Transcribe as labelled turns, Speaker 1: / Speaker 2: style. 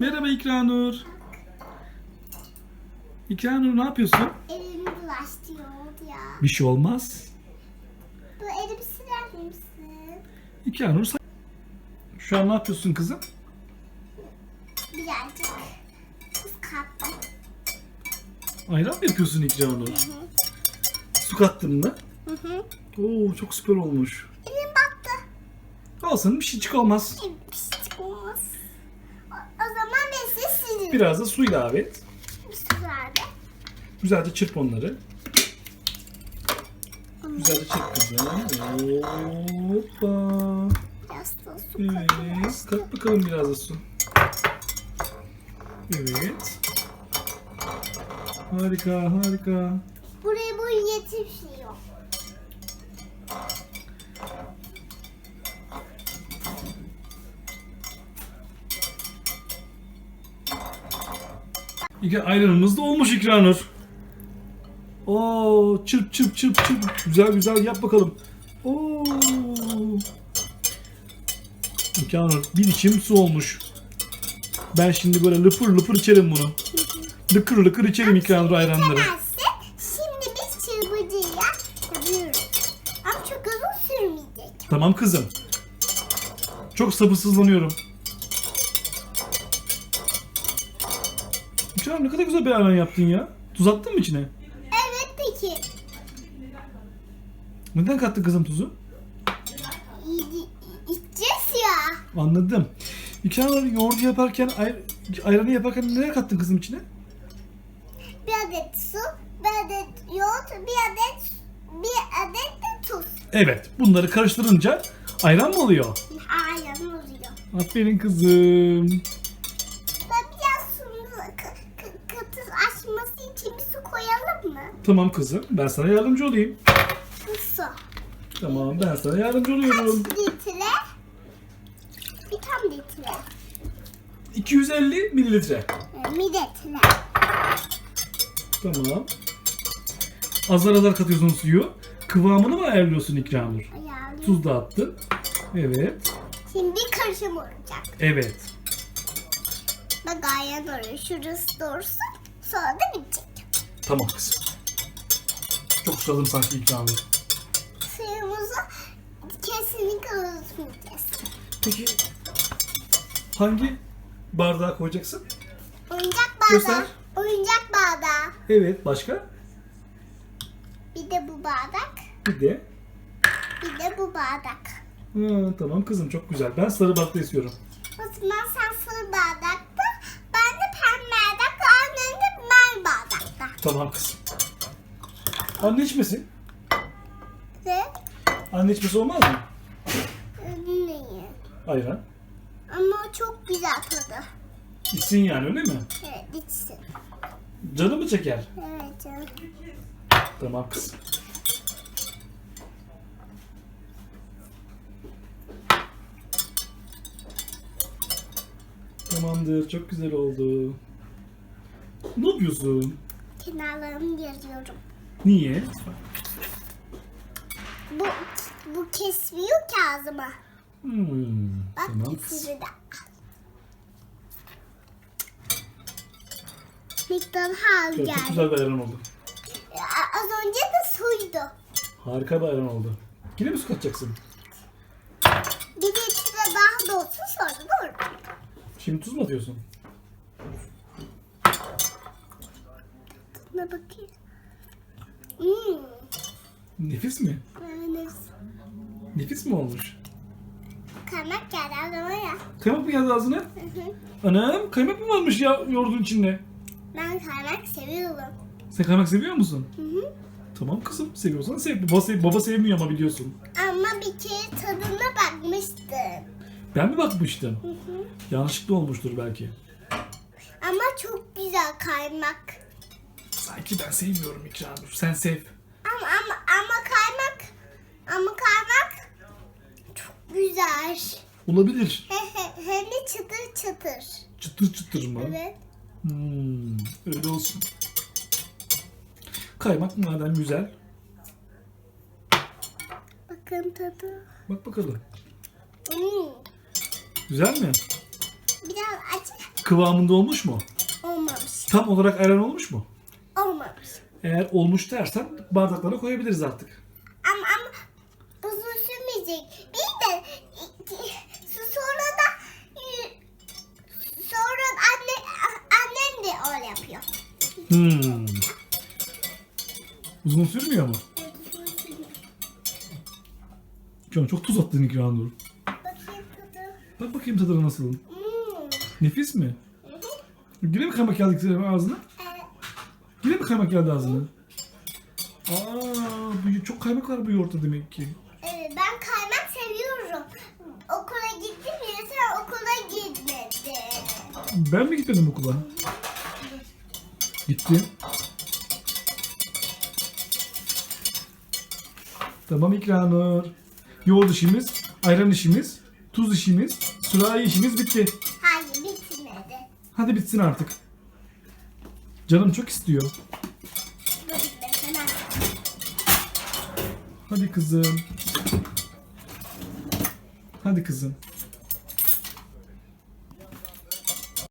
Speaker 1: Merhaba İkranur. İkranur ne yapıyorsun?
Speaker 2: Elimi bulaştırıyor ya.
Speaker 1: Bir şey olmaz.
Speaker 2: Bu elimi siler misin?
Speaker 1: İkranur sen... Şu an ne yapıyorsun kızım?
Speaker 2: Birazcık tuz kattım.
Speaker 1: Ayran mı yapıyorsun İkranur? Su kattın mı?
Speaker 2: Hı hı.
Speaker 1: Oo çok süper olmuş.
Speaker 2: Elim battı.
Speaker 1: Olsun bir şey olmaz.
Speaker 2: Elim pislik olmaz. O, o zaman ben size sileyim.
Speaker 1: Biraz da su ilave et.
Speaker 2: Su verdi.
Speaker 1: Güzelce çırp onları. Güzelce çırp kızım. Hoppa.
Speaker 2: Biraz da su katayım.
Speaker 1: Evet. Kat bakalım biraz da su. Evet. Harika harika.
Speaker 2: Buraya bu yetişiyor.
Speaker 1: İki ayranımız da olmuş İkranur. Oo, çırp çırp çırp çırp. Güzel güzel yap bakalım. Oo. İkranur bir içim su olmuş. Ben şimdi böyle lıpır lıpır içerim bunu. Lıkır lıkır içerim İkranur ayranları.
Speaker 2: Şimdi biz çırpıcıyla yapıyoruz. Ama çok uzun sürmeyecek.
Speaker 1: Tamam kızım. Çok sabırsızlanıyorum. İkranur ne kadar güzel bir ayran yaptın ya. Tuz attın mı içine?
Speaker 2: Evet peki.
Speaker 1: Neden kattın kızım tuzu?
Speaker 2: İçeceğiz ya.
Speaker 1: Anladım. İkranur yoğurdu yaparken, ay- ayranı yaparken neler kattın kızım içine?
Speaker 2: Bir adet su, bir adet yoğurt, bir adet bir adet de tuz.
Speaker 1: Evet. Bunları karıştırınca ayran mı oluyor?
Speaker 2: Ayran oluyor.
Speaker 1: Aferin kızım.
Speaker 2: Ben biraz suyunu k- k- katı açması için bir su koyalım mı?
Speaker 1: Tamam kızım. Ben sana yardımcı olayım.
Speaker 2: Su.
Speaker 1: Tamam ben sana yardımcı oluyorum.
Speaker 2: Kaç litre? Bir tam litre.
Speaker 1: 250 mililitre.
Speaker 2: Ee, Bir litre.
Speaker 1: Tamam. Azar azar katıyorsun suyu. Kıvamını mı ayarlıyorsun İkranur?
Speaker 2: Ayarlı.
Speaker 1: Tuz da attın. Evet.
Speaker 2: Şimdi bir karışım olacak.
Speaker 1: Evet.
Speaker 2: Bak ayran oluyor. Şurası doğrusu. Sonra da bitecek.
Speaker 1: Tamam kızım. Çok susadım sanki İkranur.
Speaker 2: Suyumuzu kesinlikle unutmayacağız.
Speaker 1: Peki hangi bardağa koyacaksın?
Speaker 2: Oyuncak
Speaker 1: Göster.
Speaker 2: bardağı. Oyuncak bardağı.
Speaker 1: Evet. Başka?
Speaker 2: Bir de bu bardak.
Speaker 1: Bir de.
Speaker 2: Bir de bu bardak.
Speaker 1: Ha, tamam kızım çok güzel. Ben sarı bardak istiyorum.
Speaker 2: O zaman sen sarı bardakta. Ben de pembe bardakta. Annen de mavi bardakta.
Speaker 1: Tamam kızım. Anne içmesin.
Speaker 2: Ve
Speaker 1: Anne içmesi olmaz mı?
Speaker 2: neyi?
Speaker 1: Ayran.
Speaker 2: Ama çok güzel tadı.
Speaker 1: İçsin yani öyle mi?
Speaker 2: Evet içsin.
Speaker 1: Canı mı çeker?
Speaker 2: Evet canım.
Speaker 1: Tamam kızım. Tamamdır. Çok güzel oldu. Ne yapıyorsun?
Speaker 2: Kenarlarını yazıyorum.
Speaker 1: Niye?
Speaker 2: Bu bu kesmiyor ki ağzıma.
Speaker 1: Hmm,
Speaker 2: Bak
Speaker 1: tamam kızım.
Speaker 2: ikisi de. McDonald's
Speaker 1: Evet, çok
Speaker 2: geldi.
Speaker 1: güzel bir ayran oldu.
Speaker 2: A- Az önce de suydu.
Speaker 1: Harika bir ayran oldu. Yine mi su katacaksın?
Speaker 2: Bir de içine daha da olsun sonra da olur.
Speaker 1: Şimdi tuz mu atıyorsun?
Speaker 2: Tadına bakayım. Hmm.
Speaker 1: Nefis mi?
Speaker 2: Evet.
Speaker 1: Nefis mi olmuş?
Speaker 2: Kaymak geldi ağzıma ya.
Speaker 1: Kaymak mı geldi ağzına?
Speaker 2: Hı hı.
Speaker 1: Anam kaymak mı varmış ya yoğurdun içinde?
Speaker 2: ben kaymak seviyorum.
Speaker 1: Sen kaymak seviyor musun?
Speaker 2: Hı hı.
Speaker 1: Tamam kızım seviyorsan sev. Baba, sev- baba sevmiyor ama biliyorsun.
Speaker 2: Ama bir kere tadına bakmıştım.
Speaker 1: Ben mi bakmıştım?
Speaker 2: Hı hı.
Speaker 1: Yanlışlıkla olmuştur belki.
Speaker 2: Ama çok güzel kaymak.
Speaker 1: Sanki ben sevmiyorum İkranur. Sen sev.
Speaker 2: Ama ama ama kaymak ama kaymak çok güzel.
Speaker 1: Olabilir.
Speaker 2: He he hem de çıtır çıtır.
Speaker 1: Çıtır çıtır mı?
Speaker 2: Evet.
Speaker 1: Hmm, öyle olsun. Kaymak madem güzel.
Speaker 2: Bakın tadı.
Speaker 1: Bak bakalım.
Speaker 2: Hmm.
Speaker 1: Güzel mi?
Speaker 2: Biraz acı
Speaker 1: kıvamında olmuş mu?
Speaker 2: Olmamış.
Speaker 1: Tam olarak ayran olmuş mu? Eğer olmuş dersen bardaklara koyabiliriz artık.
Speaker 2: Ama ama uzun sürmeyecek. Bir de iki- sonra da sonra anne annem de öyle yapıyor.
Speaker 1: Hmm. Uzun sürmüyor mu? Şu an çok tuz attın İkranur.
Speaker 2: Bakayım tadı.
Speaker 1: Bak bakayım tadına nasıl.
Speaker 2: Hmm.
Speaker 1: Nefis mi? Yine mi kaymak geldi senin ağzına? Yine mi kaymak geldi ağzına? Aa, bu çok kaymak var bu yoğurtta demek ki.
Speaker 2: Evet, ben kaymak seviyorum. Okula gittim ya sen okula gitmedin.
Speaker 1: Ben mi gitmedim okula? Gittim. Tamam İkranur. Yoğurt işimiz, ayran işimiz, tuz işimiz, sürahi işimiz bitti.
Speaker 2: Hayır bitmedi.
Speaker 1: Hadi bitsin artık. Canım çok istiyor. Hadi kızım. Hadi kızım.